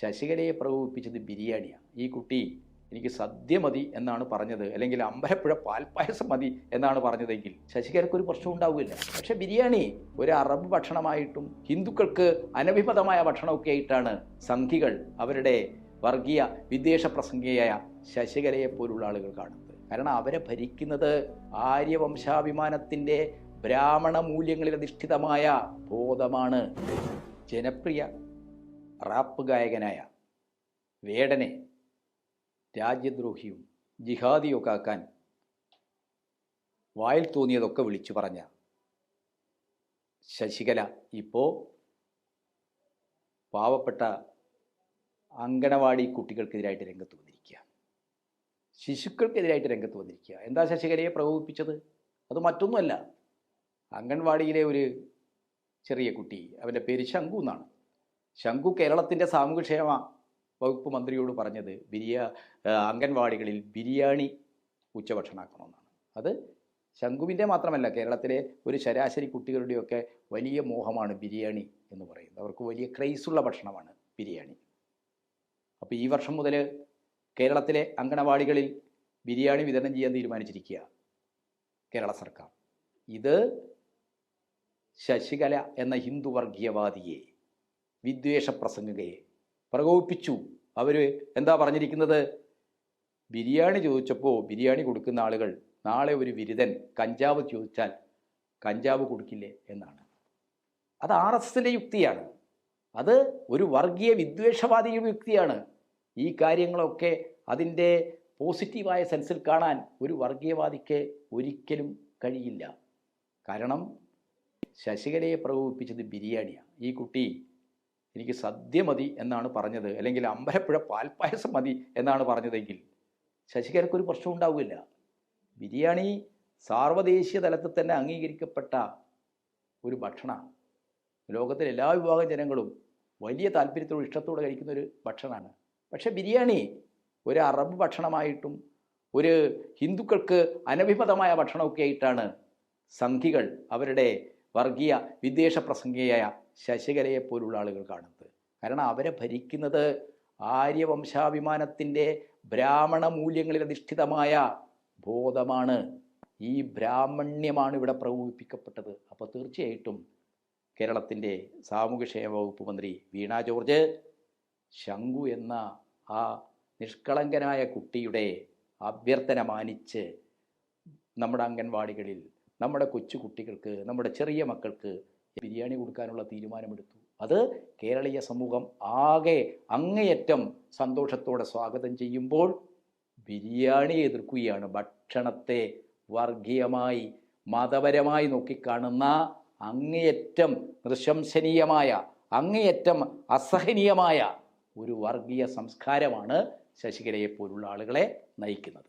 ശശികലയെ പ്രകോപിപ്പിച്ചത് ബിരിയാണിയാണ് ഈ കുട്ടി എനിക്ക് സദ്യ മതി എന്നാണ് പറഞ്ഞത്. അല്ലെങ്കിൽ അമ്പലപ്പുഴ പാൽപ്പായസം മതി എന്നാണ് പറഞ്ഞതെങ്കിൽ ശശികലയ്ക്ക് ഒരു പ്രശ്നം ഉണ്ടാവില്ല പക്ഷേ ബിരിയാണി ഒരു അറബ് ഭക്ഷണമായിട്ടും ഹിന്ദുക്കൾക്ക് അനഭിമതമായ ഭക്ഷണമൊക്കെ ആയിട്ടാണ് സംഘികൾ അവരുടെ വർഗീയ വിദ്വേഷ പ്രസംഗിയായ ശശികലയെ പോലുള്ള ആളുകൾ കാണുന്നത്. കാരണം അവരെ ഭരിക്കുന്നത് ആര്യവംശാഭിമാനത്തിന്റെ ബ്രാഹ്മണ മൂല്യങ്ങളിൽ അധിഷ്ഠിതമായ ബോധമാണ് ജനപ്രിയ റാപ്പ് ഗായകനായ വേടനെ രാജ്യദ്രോഹിയും ജിഹാദിയൊക്കെ ആക്കാൻ വായിൽ തോന്നിയതൊക്കെ വിളിച്ചു പറഞ്ഞ ശശികല ഇപ്പോൾ പാവപ്പെട്ട അങ്കണവാടി കുട്ടികൾക്കെതിരായിട്ട് രംഗത്ത് വന്നിരിക്കുക. ശിശുക്കൾക്കെതിരായിട്ട് രംഗത്ത് വന്നിരിക്കുക. എന്താ ശശികലയെ പ്രകോപിപ്പിച്ചത്? അത് മറ്റൊന്നുമല്ല. അംഗൻവാടിയിലെ ഒരു ചെറിയ കുട്ടി അവന്റെ പേര് ശംഖു എന്നാണ്. ശംഖു കേരളത്തിന്റെ സാമൂഹ്യക്ഷേമ വകുപ്പ് മന്ത്രിയോട് പറഞ്ഞത് ബിരിയാ അംഗൻവാടികളിൽ ബിരിയാണി ഉച്ചഭക്ഷണമാക്കണമെന്നാണ് അത് ശംഖുവിന്റെ മാത്രമല്ല കേരളത്തിലെ ഒരു ശരാശരി കുട്ടികളുടെയൊക്കെ വലിയ മോഹമാണ് ബിരിയാണി എന്ന് പറയുന്നത്. അവർക്ക് വലിയ ക്രൈസുള്ള ഭക്ഷണമാണ് ബിരിയാണി. അപ്പോൾ ഈ വർഷം മുതൽ കേരളത്തിലെ അങ്കണവാടികളിൽ ബിരിയാണി വിതരണം ചെയ്യാൻ തീരുമാനിച്ചിരിക്കുക കേരള സർക്കാർ. ഇത് ശശികല എന്ന ഹിന്ദു വർഗീയവാദിയെ വിദ്വേഷ പ്രസംഗകയെ പ്രകോപിപ്പിച്ചു. അവർ എന്താ പറഞ്ഞിരിക്കുന്നത്? ബിരിയാണി ചോദിച്ചപ്പോൾ ബിരിയാണി കൊടുക്കുന്ന ആളുകൾ നാളെ ഒരു ബിരുദൻ കഞ്ചാവ് ചോദിച്ചാൽ കഞ്ചാവ് കൊടുക്കില്ലേ എന്നാണ്. അത് ആർ എസ് എസിന്റെ യുക്തിയാണ്. അത് ഒരു വർഗീയ വിദ്വേഷവാദിയുടെ യുക്തിയാണ്. ഈ കാര്യങ്ങളൊക്കെ അതിന്റെ പോസിറ്റീവായ സെൻസിൽ കാണാൻ ഒരു വർഗീയവാദിക്ക് ഒരിക്കലും കഴിയില്ല. കാരണം ശശികലയെ പ്രകോപിപ്പിച്ചത് ബിരിയാണിയാണ് ഈ കുട്ടി എനിക്ക് സദ്യ മതി എന്നാണ് പറഞ്ഞത്. അല്ലെങ്കിൽ അമ്പലപ്പുഴ പാൽപ്പായസം മതി എന്നാണ് പറഞ്ഞതെങ്കിൽ ശശികലയ്ക്ക് ഒരു പ്രശ്നം ഉണ്ടാവില്ല ബിരിയാണി സാർവദേശീയ തലത്തിൽ തന്നെ അംഗീകരിക്കപ്പെട്ട ഒരു ഭക്ഷണമാണ്. ലോകത്തിലെ എല്ലാ വിഭാഗം ജനങ്ങളും വലിയ താല്പര്യത്തോടും ഇഷ്ടത്തോടെ കഴിക്കുന്ന ഒരു ഭക്ഷണമാണ്. പക്ഷേ ബിരിയാണി ഒരു അറബ് ഭക്ഷണമായിട്ടും ഒരു ഹിന്ദുക്കൾക്ക് അനഭിമതമായ ഭക്ഷണമൊക്കെ ആയിട്ടാണ് സംഘികൾ അവരുടെ വർഗീയ വിദ്വേഷ പ്രസംഗിയായ ശശികലയെ പോലുള്ള ആളുകൾ കാണുന്നത്. കാരണം അവരെ ഭരിക്കുന്നത് ആര്യവംശാഭിമാനത്തിന്റെ ബ്രാഹ്മണ മൂല്യങ്ങളിൽ അധിഷ്ഠിതമായ ബോധമാണ്. ഈ ബ്രാഹ്മണ്യമാണ് ഇവിടെ പ്രകോപിപ്പിക്കപ്പെട്ടത്. അപ്പോൾ തീർച്ചയായിട്ടും കേരളത്തിന്റെ സാമൂഹ്യക്ഷേമ വകുപ്പ് മന്ത്രി വീണ ജോർജ് ശംഖു എന്ന ആ നിഷ്കളങ്കനായ കുട്ടിയുടെ അഭ്യർത്ഥന മാനിച്ച് നമ്മുടെ അംഗൻവാടികളിൽ നമ്മുടെ കൊച്ചു കുട്ടികൾക്ക് നമ്മുടെ ചെറിയ മക്കൾക്ക് ബിരിയാണി കൊടുക്കാനുള്ള തീരുമാനമെടുത്തു. അത് കേരളീയ സമൂഹം ആകെ അങ്ങേയറ്റം സന്തോഷത്തോടെ സ്വാഗതം ചെയ്യുമ്പോൾ ബിരിയാണി എതിർക്കുകയാണ്. ഭക്ഷണത്തെ വർഗീയമായി മതപരമായി നോക്കിക്കാണുന്ന അങ്ങേയറ്റം നൃശംസനീയമായ അങ്ങേയറ്റം അസഹനീയമായ ഒരു വർഗീയ സംസ്കാരമാണ് ശശികലയെ പോലുള്ള ആളുകളെ നയിക്കുന്നത്.